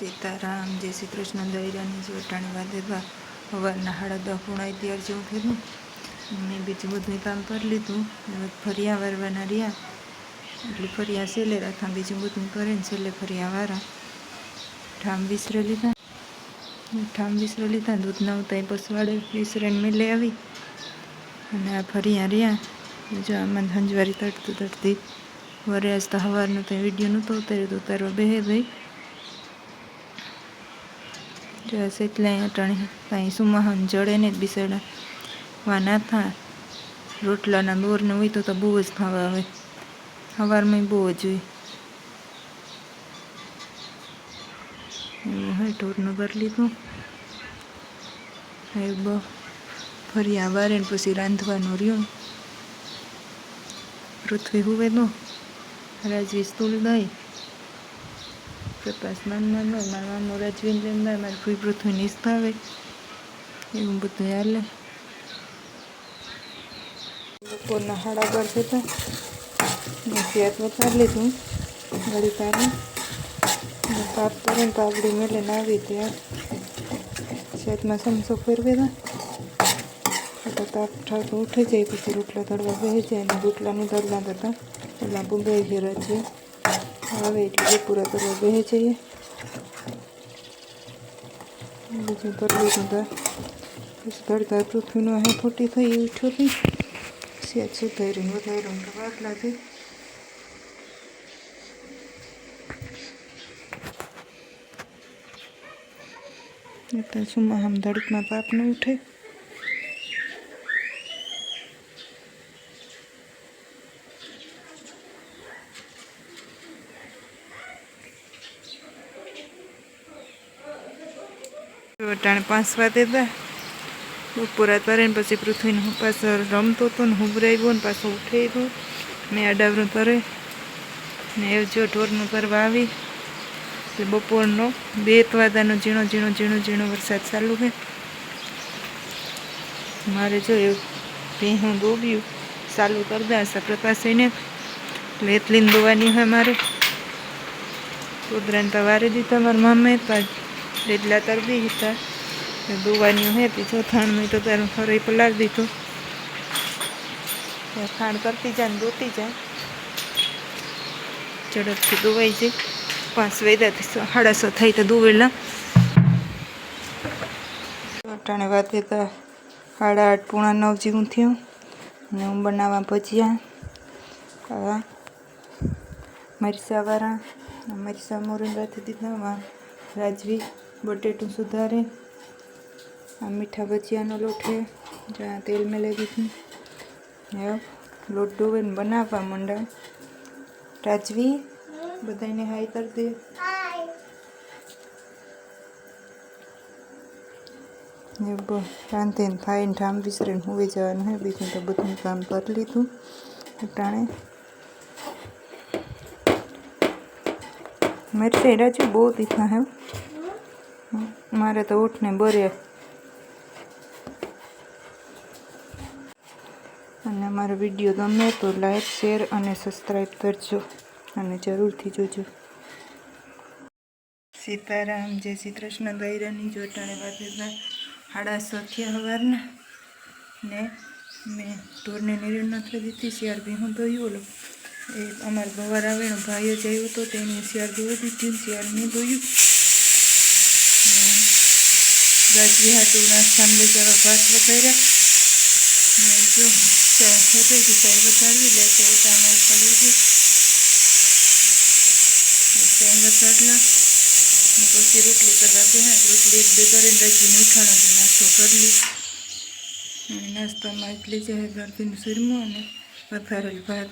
સીતારામ, જય શ્રી કૃષ્ણ દૈરાની જોટાણી વાદેવા સવારના સાડા દસ પૂણા ત્યાર જેવું કીધું મેં બીજું બધું કામ કરી લીધું. ફરિયા વારવાના રહ્યા. એટલે ફરિયા સેલે રાખા બીજું બધું કરે ને છેલ્લે ફરિયા વારા ઠામ વિસરે લીધા. ઠામ વિસરે લીધા દૂધ નવતા એ પસવાડે વિસરેને મેલે આવી. અને આ ફરિયા રહ્યા. જો આમાં હંજવારી તડતું તડતી વરે આજ તો સવારનું તો વીડિયો નહોતો ઉતાર્યો તો ઉતારવા બે ભાઈ. જો એટલે અટાણી કાંઈ સુમાહન જડે ને જ બિસાડા. વા ના થા, રોટલાના બોરને હોય તો તો બહુ જ ખાવા આવે. સવારમાં બહુ જ હોય. એવું હોય ઢોરનું ભરી લીધું. એ બ, ફરી આવારે પછી રાંધવાનું રહ્યું. પૃથ્વી હુવે તો. રાજવી સ્તુલ દઈ પ્રકાશ માનમાં ન મારા મામો રાજવીન લેમ ના મારી ફૂઈ પૃથ્વી આવે એવું બધું હાલે બપોરના હાડા પર થતા મેં સેત વધારી લીધું ગળી તારી તાપ કરે ને પાપડી મેલે ને આવી ત્યાં શેતમાં સમસો ફેરવે એટલે તાપ ઠાક ઉઠી જાય પછી રોટલા તળવા બેસી જાય અને રોટલાની તળના કરતાં પેલા બુંબાઈ ઘેરા છે આવે એટલે પૂરા કરવા બેસી જઈએ. બીજું કરવું લીધું તા પછી તળતા પૃથ્વીનો અહીં ફૂટી થઈ ઉઠ્યો હતી સેજ સુધારીને વધાર્યું તો બાટલાથી એટલે સુમા આમ ધડકમાં પાપ ન ઉઠે. અટાણે પાંચ વાગે હતા બપોરા તરે ને પછી પૃથ્વીને હું પાછો રમતો હતો ને હુભરાવ્યો ને પાછો ગયો. મેં અડાવરું તરે ને એ જો ઢોરનું કરવા આવી. એટલે બપોરનો બે વાગ્યાનો ઝીણો ઝીણો ઝીણો ઝીણો વરસાદ ચાલુ છે. મારે જો એવું ભીહું દોબ્યું ચાલુ કરી દે આશા પ્રકાશને. એટલે એટલી દોવાની હોય મારે. કુદરાને તો વારી દીધા મારા મામે એટલા તરબી હતા. દોવાની હતી ચોથાણમાં તો તારું ફરી પલાળી દીધું. ખાણ કરતી જાય ને દોતી જાય. ઝડપથી દુવાઈ જાય. પાંચ વેદાથી સાડા સો થઈ તો દુવેલા અટાણે વાત તો સાડા આઠ પૂણા નવ જેવું થયું. અને હું બનાવવા ભજીયા આ મરચાવાળા મરચાં મોરીને રાખી દીધા રાજવી બટેટું સુધારે. આ મીઠા ભજીયાનો લોટ છે જ્યાં તેલ મેળવી દીધું હવે લોટ ડોવે ને બનાવવા માંડા રાજવી બધાને હાઈ કરી દે. ને શાંતિને ખાઈને ઠામ વિસરીને હોઈ જવાનું હે. બીજું તો બધું કામ કરી લીધું ટાણે મરચાઈ રાજુ બહુ તીખા હે. મારે તો ઉઠને બરે. અને અમારો વીડિયો ગમે તો લાઈક, શેર અને સબસ્ક્રાઈબ કરજો. અને જરૂરથી જોજો. સીતારામ, જય શ્રી કૃષ્ણ. દૈરાની જોટાણે વાગેલા સાડા સો થયા સવારના ને મેં ઢોરને નિર્ણય નથી દીધી, શિયાળ બી હું ધોયું ઓલો એ અમારા ભવાર આવેનો ભાઈઓ જ આવ્યો હતો તેને શિયાળ ધોઈ દીધું, શિયાળ નહીં ધોયું. ગાજરી હાટું નાસ્તામાં લઈ જવા ભાત વઘાર્યા ને જો ચા હતી કે ચાય વધારવી લે તો ચા નાસ્તા લઈ ગઈ ચાય વધારલા ને પછી રોટલી કરવા બેહા રોટલી એક બે કરીને રાખીને ઉઠાણા નાસ્તો કરી લી અને નાસ્તામાં એટલી છે ગરદીનું સુરમું અને વધારેલ ભાત.